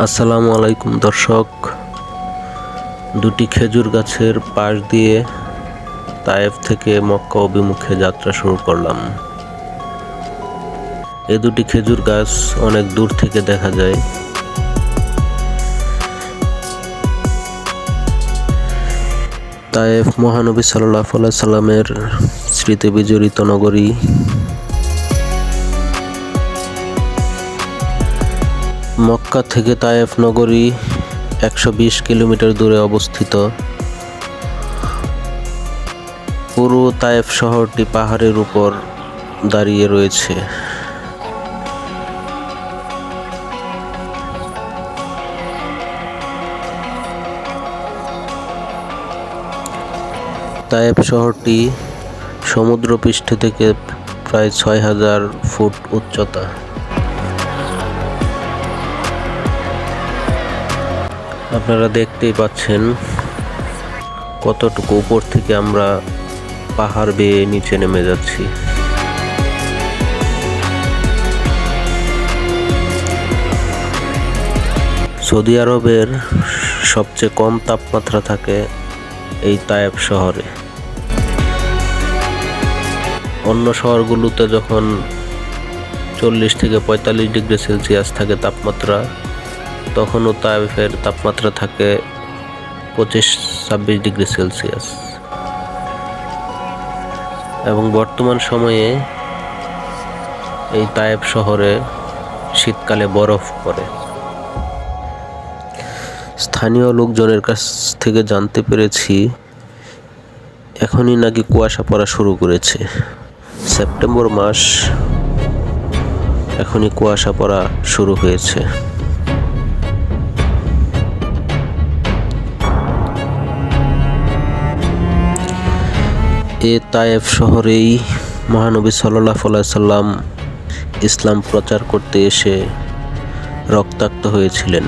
আসসালামু আলাইকুম, দর্শক। দুটি খেজুর গাছের পাশ দিয়ে তায়েফ থেকে মক্কা অভিমুখে যাত্রা শুরু করলাম। এ দুটি খেজুর গাছ অনেক দূর থেকে দেখা যায়। তায়েফ মহানবী সাল্লাহ সাল্লামের স্মৃতি বিজড়িত নগরী মক্কা থেকে তায়েফ নগরী একশো বিশ কিলোমিটার দূরে অবস্থিত। পুরো তায়েফ শহরটি পাহাড়ের উপর দাঁড়িয়ে রয়েছে। তায়েফ শহরটি সমুদ্রপৃষ্ঠ থেকে প্রায় ছয় হাজার ফুট উচ্চতা। আপনারা দেখতেই পাচ্ছেন কতটুকু উপর থেকে আমরা পাহাড় বেয়ে নিচে নেমে যাচ্ছি। সৌদি আরবের সবচেয়ে কম তাপমাত্রা থাকে এই তায়েব শহরে। অন্য শহরগুলোতে যখন চল্লিশ থেকে পঁয়তাল্লিশ ডিগ্রি সেলসিয়াস থাকে তাপমাত্রা তখনও তাইফের তাপমাত্রা থাকে পঁচিশ ছাব্বিশ ডিগ্রি সেলসিয়াস। এবং বর্তমান সময়ে এই তায়েব শহরে শীতকালে বরফ পড়ে। স্থানীয় লোকজনের কাছ থেকে জানতে পেরেছি, এখনই নাকি কুয়াশা পড়া শুরু করেছে। সেপ্টেম্বর মাস, এখনই কুয়াশা পড়া শুরু হয়েছে। এ তায়েফ শহরেই মহানবী সাল্লাহ সাল্লাম ইসলাম প্রচার করতে এসে রক্তাক্ত হয়েছিলেন।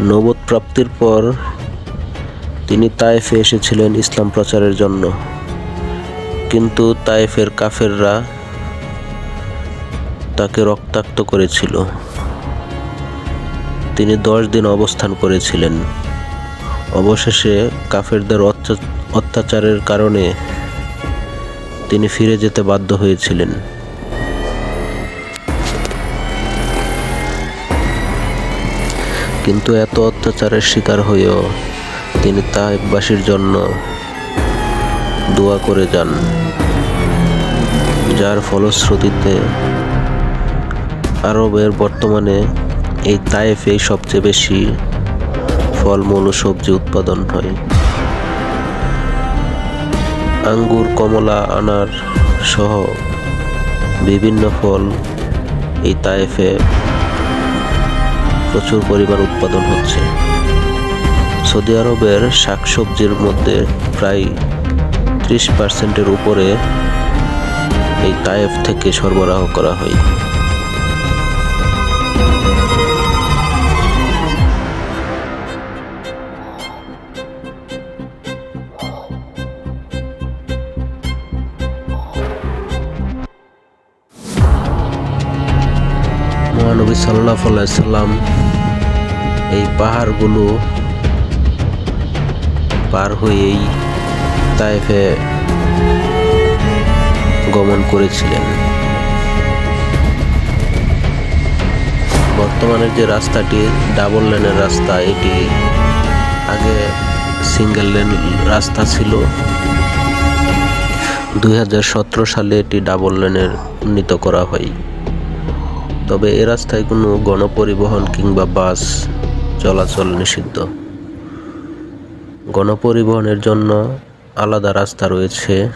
নবদ প্রাপ্তির পর তিনি তায়েফে এসেছিলেন ইসলাম প্রচারের জন্য। কিন্তু তায়েফের কাফেররা তাকে রক্তাক্ত করেছিল। তিনি দশ দিন অবস্থান করেছিলেন। অবশেষে কাফেরদের অত্যাচারের কারণে তিনি ফিরে যেতে বাধ্য হয়েছিলেন। কিন্তু এত অত্যাচারের শিকার হয়েও তিনি তাইবাসীর জন্য দোয়া করে যান, যার ফলশ্রুতিতে আরবের বর্তমানে এই তায়েফেই সবচেয়ে বেশি ফলমূল ও সবজি উৎপাদন হয়। আঙ্গুর, কমলা, আনার সহ বিভিন্ন ফল এই তায়েফে প্রচুর পরিমাণ উৎপাদন হচ্ছে। সৌদি আরবের শাকসবজির মধ্যে প্রায় ত্রিশ পার্সেন্টের উপরে এই তায়েফ থেকে সরবরাহ করা হয়। সাল্লাহ সাল্লাম, এই পাহাড়গুলো পার হয়েই তাইফে গমন করেছিলেন। বর্তমানে যে রাস্তাটি ডাবল লেনের রাস্তা, এটি আগে সিঙ্গেল লেন রাস্তা ছিল। দুই হাজার সতেরো সালে এটি ডাবল লেনের উন্নীত করা হয়। তবে এ রাস্তায় কোনো গণপরিবহন কিংবা বাস চলাচল নিষিদ্ধ। গণপরিবহনের জন্য আলাদা রাস্তা রয়েছে।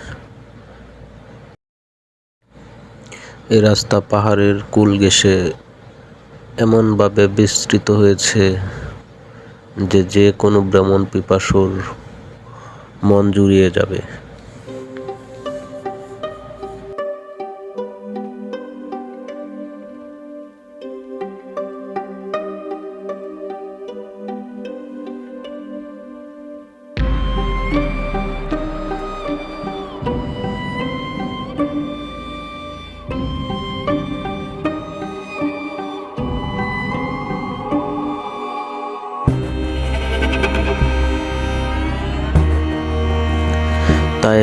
এ রাস্তা পাহাড়ের কুল ঘেসে এমনভাবে বিস্তৃত হয়েছে যে যে কোনো ভ্রমণ পিপাসুর মন জুড়িয়ে যাবে।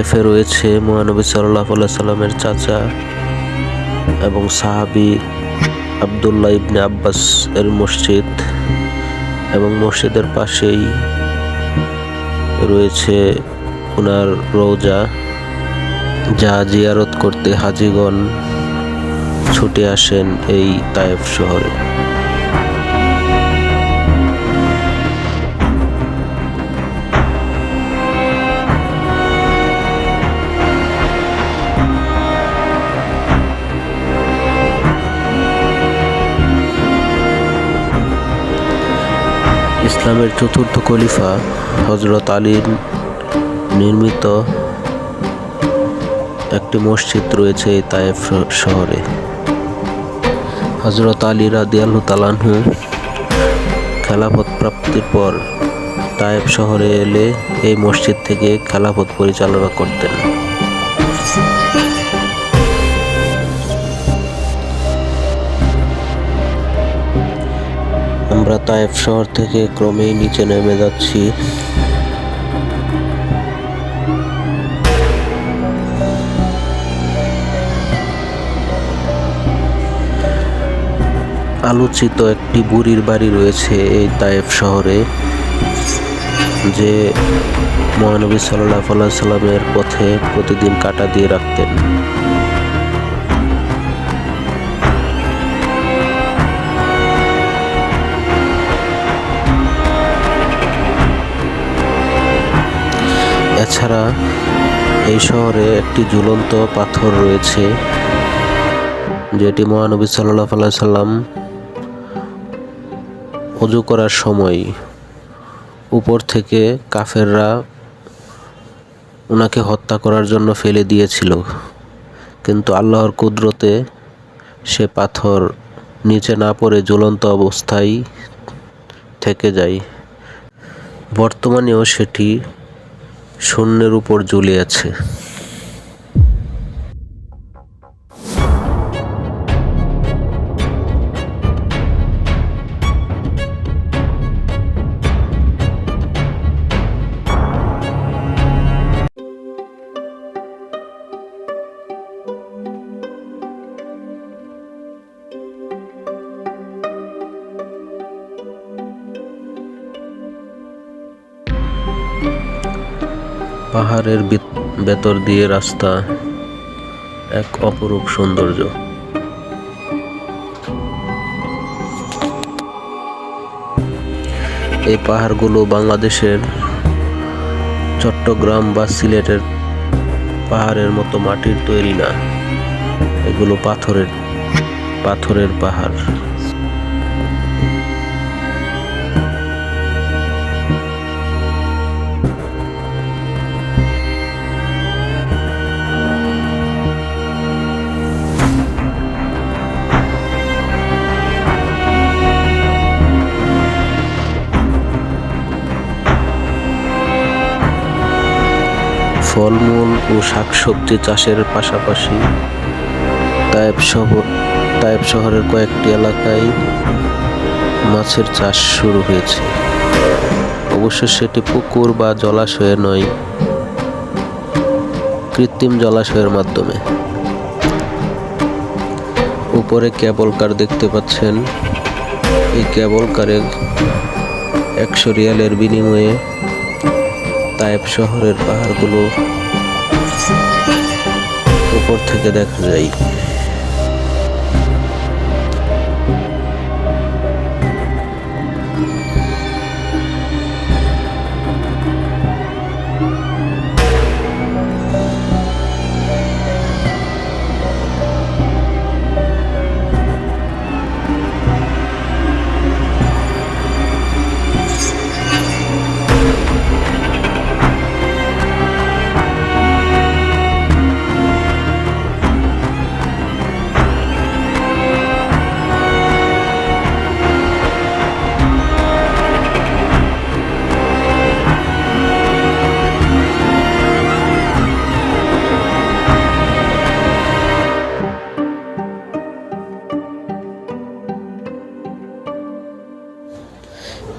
তায়েফে রয়েছে মহানবী সাল্লাহ সাল্লামের চাচা এবং সাহাবি আবদুল্লাহ ইবনে আব্বাস এর মসজিদ এবং মসজিদের পাশেই রয়েছে ওনার রোজা যা জিয়ারত করতে হাজিগণ ছুটে আসেন এই তায়েফ শহরে। ইসলামের চতুর্থ খলিফা হজরত আলীর নির্মিত একটি মসজিদ রয়েছে এই তায়েফ শহরে। হজরত আলী রাদিয়াল্লাহু তালানহু খেলাফত প্রাপ্তির পর তায়েব শহরে এলে এই মসজিদ থেকে খেলাফত পরিচালনা করতেন। আমরা তায়েফ শহর থেকে ক্রমেই নিচে নেমে যাচ্ছি। আলোচিত একটি বুড়ির বাড়ি রয়েছে এই তায়েফ শহরে, যে মহানবী সাল্লাহ সাল্লামের পথে প্রতিদিন কাটা দিয়ে রাখতেন। এছাড়া এই শহরে একটি ঝুলন্ত পাথর রয়েছে, যেটি মহানবী সাল্লাহ সাল্লাম অজু করার সময় উপর থেকে কাফেররা ওনাকে হত্যা করার জন্য ফেলে দিয়েছিল। কিন্তু আল্লাহর কুদরতে সে পাথর নিচে না পড়ে জ্বলন্ত অবস্থায় থেকে যায়। বর্তমানেও সেটি শূন্যের উপর ঝুলে আছে। পাহাড়ের ভেতর দিয়ে রাস্তা, এক অপরূপ সৌন্দর্য। এই পাহাড়গুলো বাংলাদেশের চট্টগ্রাম বা সিলেটের পাহাড়ের মতো মাটির তৈরি না। এগুলো পাথরের পাথরের পাহাড়। ফলমূল ও শাকসবজি চাষের পাশাপাশি তায়েব শহর তায়েব শহরের কয়েকটি এলাকায় মাছের চাষ শুরু হয়েছে। অবশ্য সেটি পুকুর বা জলাশয়ে নয়, কৃত্রিম জলাশয়ের মাধ্যমে। উপরে ক্যাবল কার দেখতে পাচ্ছেন? এই ক্যাবল কারের একশো রিয়ালের বিনিময়ে তায়েব শহরের পাহাড়গুলো উপর থেকে দেখা যায়।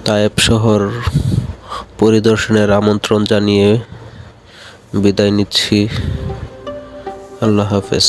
তায়েব শহর পরিদর্শনের আমন্ত্রণ জানিয়ে বিদায় নিচ্ছি। আল্লাহ হাফেজ।